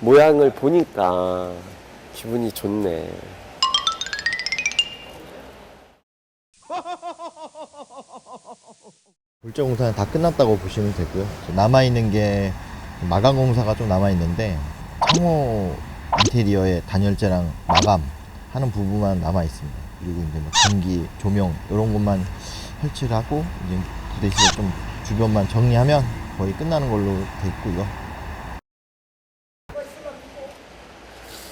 모양을 보니까 기분이 좋네. 물적 공사는 다 끝났다고 보시면 되고요. 남아 있는 게 마감 공사가 좀 남아 있는데 창호 인테리어의 단열재랑 마감 하는 부분만 남아 있습니다. 그리고 이제 뭐 전기, 조명 이런 것만 설치를 하고 이제 그 대신에 좀 주변만 정리하면 거의 끝나는 걸로 돼 있고요.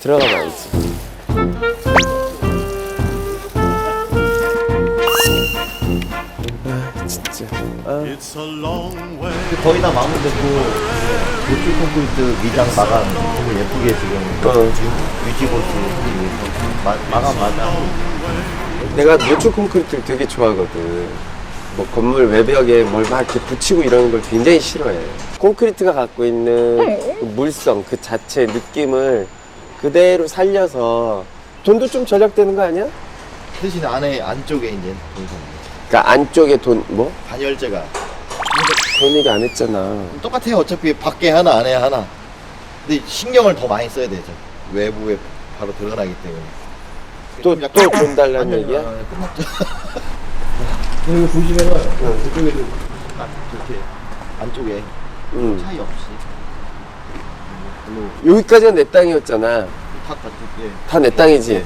들어가 봐야지. 아, 진짜. 아. 거의 다 마무리됐고 노출 콘크리트 미장 마감 너무 예쁘게 지금 어. 유지고수 마감 마감 내가 노출 콘크리트를 되게 좋아하거든. 뭐 건물 외벽에 뭘 막 이렇게 붙이고 이러는 걸 굉장히 싫어해. 콘크리트가 갖고 있는 그 물성 그 자체 느낌을 그대로 살려서 돈도 좀 절약되는 거 아니야? 대신 안에 안쪽에 이제 동선 그러니까 안쪽에 돈 뭐? 단열재가 그런 얘기 안 했잖아. 똑같아요 어차피 밖에 하나 안에 하나 근데 신경을 더 많이 써야 되죠 외부에 바로 들어가기 때문에 또좀또돈 달라는 아니요, 얘기야? 아, 끝났죠 여기 보시면은 그쪽에도 딱 이렇게 안쪽에 응. 차이 없이 별로 여기까지가 내 땅이었잖아. 탁 같은 다내 땅이지.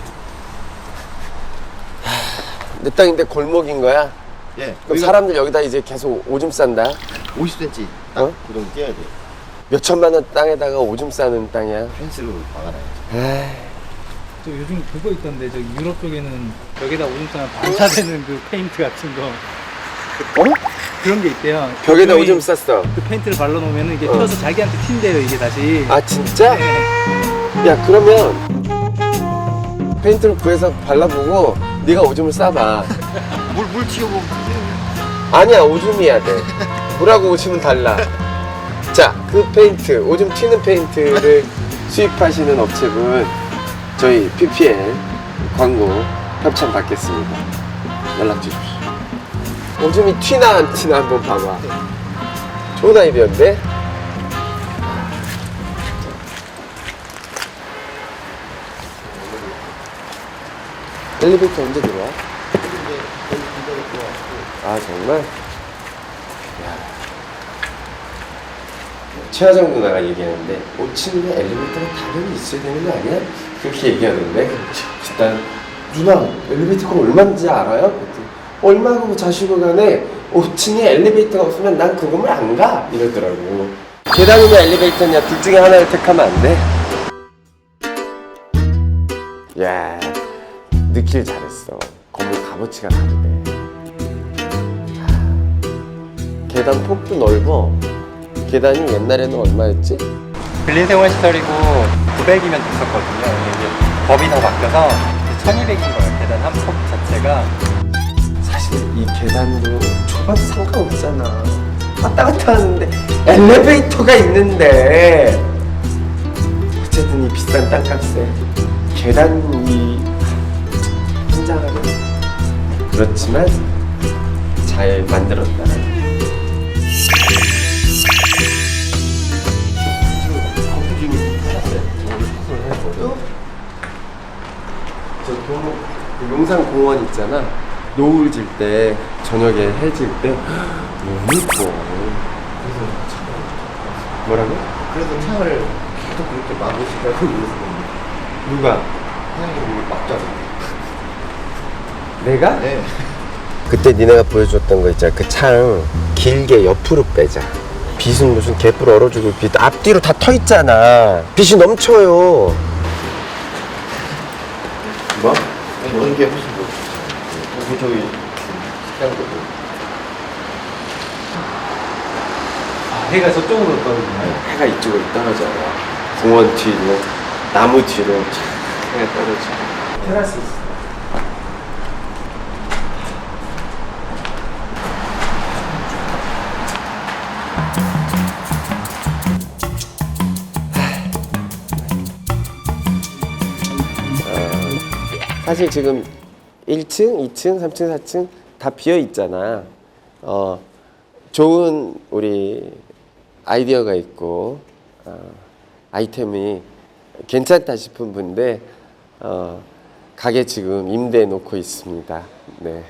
하, 내 땅인데 골목인 거야? 예, 예. 그럼 사람들 여기다 이제 계속 오줌 싼다? 50cm 딱 어? 그 정도 띄어야 돼요 몇 천만 원 땅에다가 오줌 싸는 땅이야? 펜스로 막아놔야죠 에이, 저 요즘 그거 있던데 저 유럽 쪽에는 벽에다 오줌 싸면 반사되는 그 페인트 같은 거 어? 그런 게 있대요. 벽에다 오줌 쌌어. 그 페인트를 발라놓으면 이게 어. 튀어서 자기한테 튄대요 이게 다시. 아, 진짜? 네. 야, 그러면 페인트를 구해서 발라보고 네가 오줌을 싸봐. 물, 물 튀어보면 아니야, 오줌이야 돼. 물하고 오줌은 달라. 자, 그 페인트, 오줌 튀는 페인트를 수입하시는 업체분, 저희 PPL 광고 협찬 받겠습니다. 연락 주십시오. 오줌이 튀나 안 튀나 한번 봐봐. 좋은 아이디어인데? 엘리베이터 언제 들어와? 아 정말? 최하정 누나가 얘기하는데 5층에 엘리베이터가 당연히 있어야 되는 거 아니야? 그렇게 얘기하는데 일단 누나 엘리베이터가 얼마인지 알아요? 얼마고 자시고 간에 5층에 엘리베이터가 없으면 난 그 건물 안 가 이러더라고 계단이냐 엘리베이터냐 둘 중에 하나를 택하면 안 돼? 야 느낄 잘했어 건물 값어치가 다르네 계단 폭도 넓어. 계단이 옛날에는 얼마였지? 빌린 생활 시설이고 900이면 됐었거든요. 근데 이제 법이 더 바뀌어서 1200인 거예요. 계단 한 폭 자체가. 이 계단도 좁아도 상관없잖아. 왔다 갔다 하는데 엘리베이터가 있는데 어쨌든 이 비싼 땅값에 계단이 혼자하면 그렇지만 잘 만들었다. 저 도로 그 용산공원 있잖아. 노을 질 때, 저녁에 해질 때 너무 예뻐. 그래서 참- 뭐라고? 그래서 창을 계속 그렇게 막으시라고 그랬었는데 누가? 사장님이 막잖아 내가? 네 그때 니네가 보여줬던 거 있잖아. 그 창 길게 옆으로 빼자. 빛은 무슨 개뿔 얼어죽을 빛 앞뒤로 다 터 있잖아. 빛이 넘쳐요. 뭐? 이런 게 훨씬 저기 식당도 아, 해가 저쪽으로 떠오르나요? 해가 이쪽으로 떨어져요. 공원 뒤로, 나무 뒤로 촥 해가 떨어져. 테라스 있어. 어, 사실 지금 1층, 2층, 3층, 4층 다 비어 있잖아. 어, 좋은 우리 아이디어가 있고 어, 아이템이 괜찮다 싶은 분인데 어, 가게 지금 임대해 놓고 있습니다. 네.